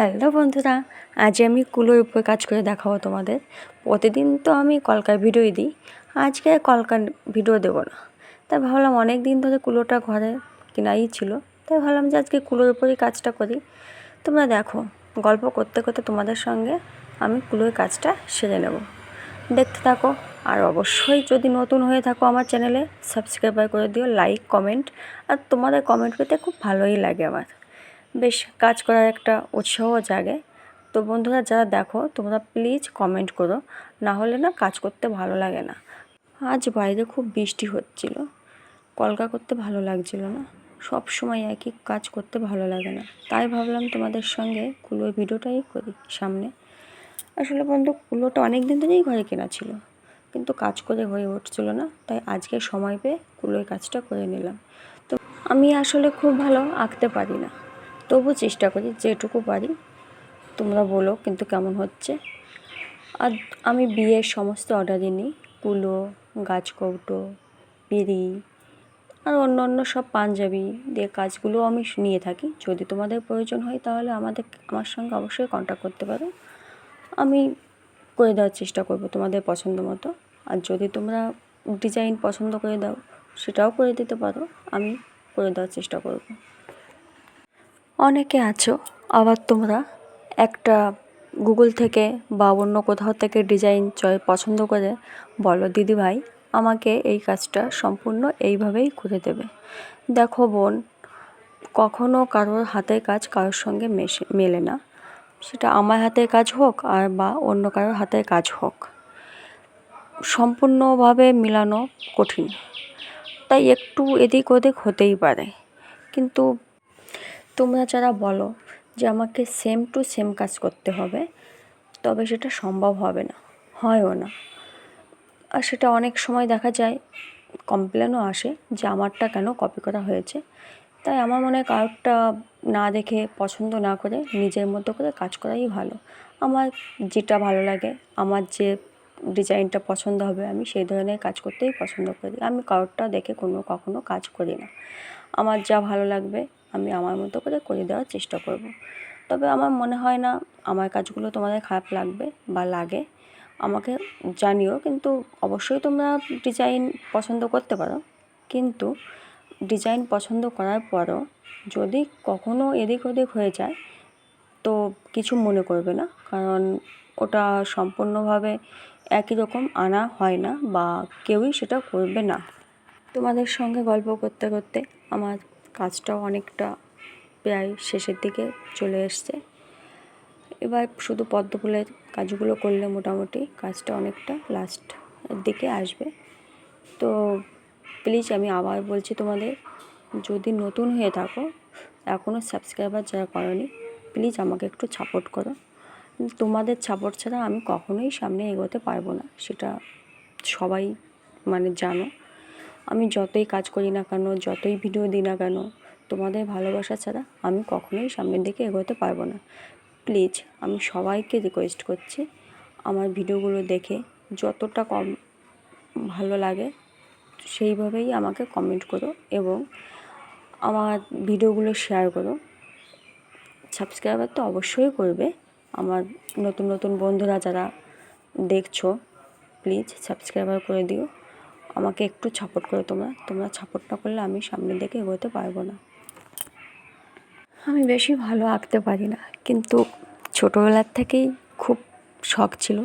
Hello বন্ধুরা, আজ আমি কুলোর উপরে কাজ করে দেখাবো তোমাদের। প্রতিদিন তো আমি কলকার ভিডিওই দিই, আজকে কলকার ভিডিও দেবো না। তাই ভাবলাম অনেক দিন ধরে কুলোটা ঘরে কেনাই ছিল, তাই ভাবলাম যে আজকে কুলোর উপরেই কাজটা করি। তোমরা দেখো, গল্প করতে করতে তোমাদের সঙ্গে আমি কুলোর কাজটা সেরে নেব। দেখতে থাকো, আর অবশ্যই যদি নতুন হয়ে থাকো আমার চ্যানেলে সাবস্ক্রাইবার করে দিও লাইক কমেন্ট আর তোমাদের কমেন্ট পেতে খুব ভালোই লাগে আমার। বেশ কাজ করার একটা উৎসাহ জাগে। তো বন্ধুরা, যারা দেখো, তোমরা প্লিজ কমেন্ট করো। না হলে না কাজ করতে ভালো লাগে না। আজ বাইরে খুব বৃষ্টি হচ্ছিল। কলকা করতে ভালো লাগছিল না। সব সময় একই কাজ করতে ভালো লাগে না। তাই ভাবলাম তোমাদের সঙ্গে কুলোর ভিডিওটাই করি সামনে। আসলে বন্ধু, কুলোটা অনেক দিন ধরেই ঘরে কেনা ছিল। কিন্তু কাজ করে হয়ে উঠছিল না। তাই আজকে সময় পেয়ে কুলোয় কাজটা করে নিলাম। তো আমি আসলে খুব ভালো আঁকতে পারি না। তবু চেষ্টা করি যেটুকু পারি, তোমরা বলো কিন্তু কেমন হচ্ছে। আর আমি বিয়ের সমস্ত অর্ডারই নিই, কুলো গাছ কৌটো পিড়ি আর অন্য অন্য সব পাঞ্জাবি দিয়ে কাজগুলো আমি নিয়ে থাকি। যদি তোমাদের প্রয়োজন হয় তাহলে আমাদের, আমার সঙ্গে অবশ্যই কন্ট্যাক্ট করতে পারো। আমি করে দেওয়ার চেষ্টা করব তোমাদের পছন্দ মতো। আর যদি তোমরা ডিজাইন পছন্দ করে দাও, সেটাও করে দিতে পারো। আমি করে দেওয়ার চেষ্টা করব। অনেকে আছো। আবার তোমরা একটা গুগল থেকে বা অন্য কোথাও থেকে ডিজাইন চয় পছন্দ করে বলো দিদি ভাই আমাকে এই কাজটা সম্পূর্ণ এইভাবেই করে দেবে। দেখো বোন, কখনো কারোর হাতের কাজ কারোর সঙ্গে মেশে, মেলে না। সেটা আমার হাতের কাজ হোক আর বা অন্য কারোর হাতের কাজ হোক। সম্পূর্ণভাবে মিলানো কঠিন। তাই একটু এদিক ওদিক হতেই পারে। কিন্তু তোমরা যারা বলো যে আমাকে সেম টু সেম কাজ করতে হবে, তবে সেটা সম্ভব হবে না, হয়ও না। আর সেটা অনেক সময় দেখা যায় কমপ্লেনও আসে যে আমারটা কেন কপি করা হয়েছে। তাই আমার মনে হয় কারোরটা না দেখে, পছন্দ না করে, নিজের মতো করে কাজ করাই ভালো। আমার যেটা ভালো লাগে, আমার যে ডিজাইনটা পছন্দ হবে, আমি সেই ধরনের কাজ করতেই পছন্দ করি। আমি কারোরটা দেখে কোনো কখনো কাজ করি না। আমার যা ভালো লাগবে আমি আমার মতো করে করে দেওয়ার চেষ্টা করব। তবে আমার মনে হয় না আমার কাজগুলো তোমাদের খারাপ লাগবে বা লাগে। আমাকে জানিও, কিন্তু অবশ্যই তোমরা ডিজাইন পছন্দ করতে পারো। কিন্তু ডিজাইন পছন্দ করার পরও যদি কখনও এদিক ওদিক হয়ে যায়, তো কিছু মনে করবে না। কারণ ওটা সম্পূর্ণভাবে একই রকম আনা হয় না বা কেউই সেটা করবে না। তোমাদের সঙ্গে গল্প করতে করতে আমার কাজটাও অনেকটা প্রায় শেষের দিকে চলে এসছে। এবার শুধু পদ্ম ফুলের কাজগুলো করলে মোটামুটি কাজটা অনেকটা লাস্ট দিকে আসবে। তো প্লিজ আমি আবার বলছি তোমাদের, যদি নতুন হয়ে থাকো এখনও সাবস্ক্রাইবার যারা করনি প্লিজ আমাকে একটু সাপোর্ট করো। তোমাদের সাপোর্ট ছাড়া আমি কখনোই সামনে এগোতে পারব না, সেটা সবাই মানে জানো। আমি যতই কাজ করি না কেন, যতই ভিডিও দিই না কেন, তোমাদের ভালোবাসা ছাড়া আমি কখনোই সামনের দিকে এগোতে পারব না। প্লিজ, আমি সবাইকে রিকোয়েস্ট করছি আমার ভিডিওগুলো দেখে যতটা কম ভালো লাগে সেইভাবেই আমাকে কমেন্ট করো এবং আমার ভিডিওগুলো শেয়ার করো। সাবস্ক্রাইবার তো অবশ্যই করবে। আমার নতুন নতুন বন্ধুরা যারা দেখছ, প্লিজ সাবস্ক্রাইবার করে দিও। আমাকে একটু সাপোর্ট করো তোমরা। তোমরা সাপোর্ট না করলে আমি সামনের দিকে এগোতে পারব না। আমি বেশি ভালো আঁকতে পারি না, কিন্তু ছোটোবেলার থেকেই খুব শখ ছিল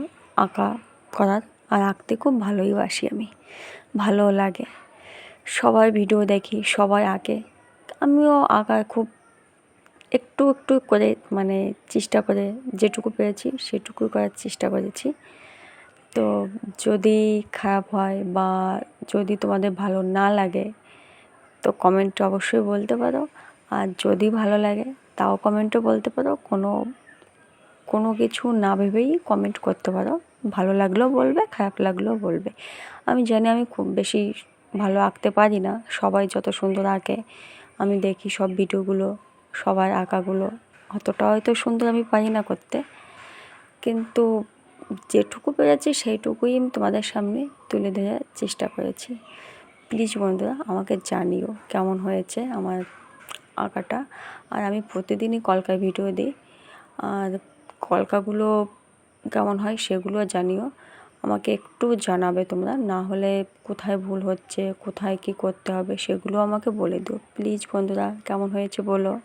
আঁকা করার, আর আঁকতে খুব ভালোই বাসি আমি। ভালো লাগে। সবার ভিডিও দেখি, সবাই আঁকে। আমিও আঁকার খুব একটু একটু করে মানে চেষ্টা করে, যেটুকু পেরেছি সেটুকু করার চেষ্টা করেছি। তো যদি খারাপ হয় বা যদি তোমাদের ভালো না লাগে, তো কমেন্টে অবশ্যই বলতে পারো। আর যদি ভালো লাগে, তাও কমেন্টও বলতে পারো। কোনো কোনো কিছু না ভেবেই কমেন্ট করতে পারো। ভালো লাগলেও বলবে, খারাপ লাগলেও বলবে। আমি জানি আমি খুব বেশি ভালো আঁকতে পারি না। সবাই যত সুন্দর আঁকে, আমি দেখি সব ভিডিওগুলো, সবার আঁকাগুলো। অতটা হয়তো সুন্দর আমি পারি না করতে। কিন্তু যেটুকু পেরেছি সেইটুকুই আমি তোমাদের সামনে তুলে ধরার চেষ্টা করেছি। প্লিজ বন্ধুরা, আমাকে জানিও কেমন হয়েছে আমার আঁকাটা। আর আমি প্রতিদিনই কলকায় ভিডিও দিই। আর কলকাগুলো কেমন হয় সেগুলো জানিও। আমাকে একটু জানাবে তোমরা, না হলে কোথায় ভুল হচ্ছে, কোথায় কী করতে হবে সেগুলো আমাকে বলে দিও। প্লিজ বন্ধুরা, কেমন হয়েছে বলো।